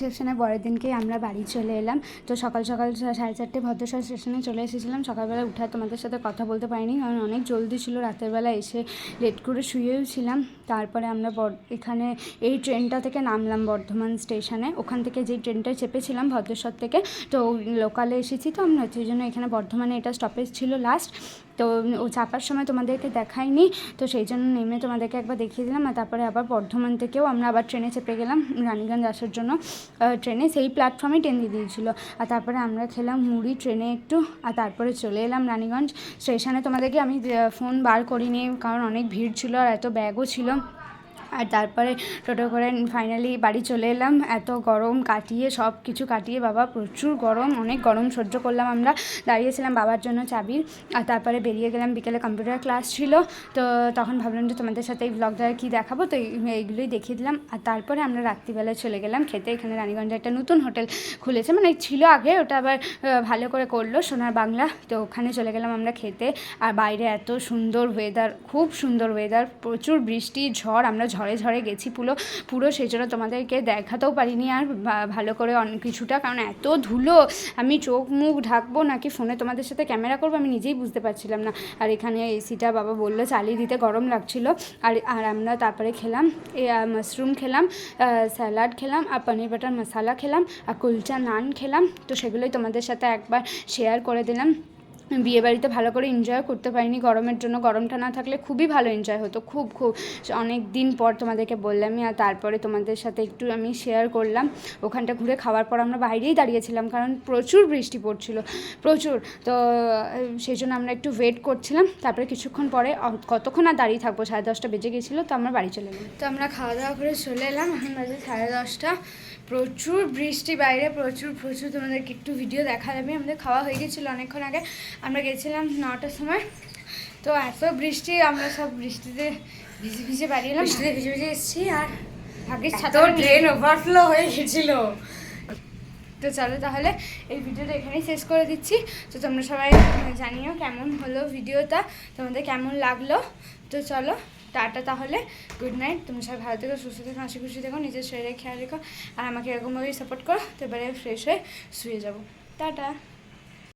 রিসেপশনে পরের দিনকেই আমরা বাড়ি চলে এলাম। তো সকাল সকাল সাড়ে চারটে ভদ্রসর স্টেশনে চলে এসেছিলাম। সকালবেলা উঠে তোমাদের সাথে কথা বলতে পারিনি। কারণ অনেক জলদি ছিল, রাতের বেলা এসে লেট করে শুয়েও ছিলাম। তারপরে আমরা এখানে এই ট্রেনটা থেকে নামলাম বর্ধমান স্টেশনে। ওখান থেকে যেই ট্রেনটা চেপেছিলাম ভদ্রেশ্বর থেকে, তো লোকালে এসেছি তো আমরা সেই জন্য এখানে বর্ধমানে এটা স্টপেজ ছিল লাস্ট তো ও চাপার সময় তোমাদেরকে দেখাইনি, তো সেই জন্য নেমে তোমাদেরকে একবার দেখিয়ে দিলাম। আর তারপরে আবার বর্ধমান থেকেও আমরা আবার ট্রেনে চেপে গেলাম রানীগঞ্জ আসার জন্য। ট্রেনে সেই প্ল্যাটফর্মে ট্রেন দিয়ে দিয়েছিলো। আর তারপরে আমরা খেলাম মুড়ি ট্রেনে একটু, আর তারপরে চলে এলাম রানীগঞ্জ। স্টেশনে তোমাদেরকে আমি ফোন বার করিনি, কারণ অনেক ভিড় ছিল আর এত ব্যাগও ছিল। আর তারপরে টোটো করে ফাইনালি বাড়ি চলে এলাম। এত গরম কাটিয়ে সব কিছু কাটিয়ে, বাবা প্রচুর গরম, অনেক গরম সহ্য করলাম আমরা। দাঁড়িয়েছিলাম বাবার জন্য চাবির আর তারপরে বেরিয়ে গেলাম, বিকেলে কম্পিউটার ক্লাস ছিল। তো তখন ভাবলাম যে তোমাদের সাথে এই ব্লগটা কী দেখাবো? তো এইগুলোই দেখিয়ে দিলাম। আর তারপরে আমরা রাত্রিবেলায় চলে গেলাম খেতে। এখানে রানীগঞ্জে একটা নতুন হোটেল খুলেছে। মানে ছিল আগে, ওটা আবার ভালো করে করল সোনার বাংলা। তো ওখানে চলে গেলাম আমরা খেতে। আর বাইরে এত সুন্দর ওয়েদার খুব সুন্দর ওয়েদার প্রচুর বৃষ্টি, ঝড়, আমরা ঝড়ে ঝড়ে ঝড়ে গেছি পুরো পুরো সেই জন্য তোমাদেরকে দেখাতেও পারিনি আর ভালো করে অনেক কিছুটা, কারণ এত ধুলো, আমি চোখ মুখ ঢাকবো নাকি ফোনে তোমাদের সাথে ক্যামেরা করব আমি নিজেই বুঝতে পারছিলাম না। আর এখানে এসিটা বাবা বলল চালিয়ে দিতে গরম লাগছিল। আর আর আমরা তারপরে খেলাম মাশরুম খেলাম স্যালাড খেলাম, আর পনির বাটার মশালা খেলাম, আর কুলচা নান খেলাম। তো সেগুলোই তোমাদের সাথে একবার শেয়ার করে দিলাম। বিয়ে বাড়িতে ভালো করে এনজয় করতে পারিনি। গরমের জন্য গরমটা না থাকলে খুবই ভালো এনজয় হতো, খুব খুব। অনেক দিন পর তোমাদেরকে বললামই আর তারপরে তোমাদের সাথে একটু আমি শেয়ার করলাম। ওখানটা ঘুরে খাওয়ার পর আমরা বাইরেই দাঁড়িয়েছিলাম কারণ প্রচুর বৃষ্টি পড়ছিল, প্রচুর। তো সেই জন্য আমরা একটু ওয়েট করছিলাম, তারপরে কিছুক্ষণ পরে কতক্ষণ আর দাঁড়িয়ে থাকব? সাড়ে দশটা বেজে গেছিল, তো আমরা বাড়ি চলে গেলাম। তো আমরা খাওয়া দাওয়া করে চলে এলাম, এখন বাজে সাড়ে দশটা। প্রচুর বৃষ্টি বাইরে প্রচুর প্রচুর তোমাদেরকে একটু ভিডিও দেখা যাবে। আমাদের খাওয়া হয়ে গেছিল অনেকক্ষণ আগে। আমরা গেছিলাম নটার সময়। তো এত বৃষ্টি আমরা সব বৃষ্টিতে ভিজে ভিজে বাড়ি এলাম। বৃষ্টিতে ভিজে ভিজে এসেছি আর ভাগ্যিস এত ছাতা ড্রেন ওভারফ্লো হয়ে গেছিল। তো চলো তাহলে এই ভিডিওটা এখানেই শেষ করে দিচ্ছি। তো তোমরা সবাই জানিও কেমন হলো ভিডিওটা তোমাদের কেমন লাগল। তো চলো টাটা তাহলে গুড নাইট তুমি সবাই ভালো থেকো, সুস্থ থেকো, হাসি খুশি থেকো, নিজের শরীরে খেয়াল রেখো। আর আমাকে এরকমভাবেই সাপোর্ট করো, তো এবারে ফ্রেশ হয়ে শুয়ে যাব। টাটা।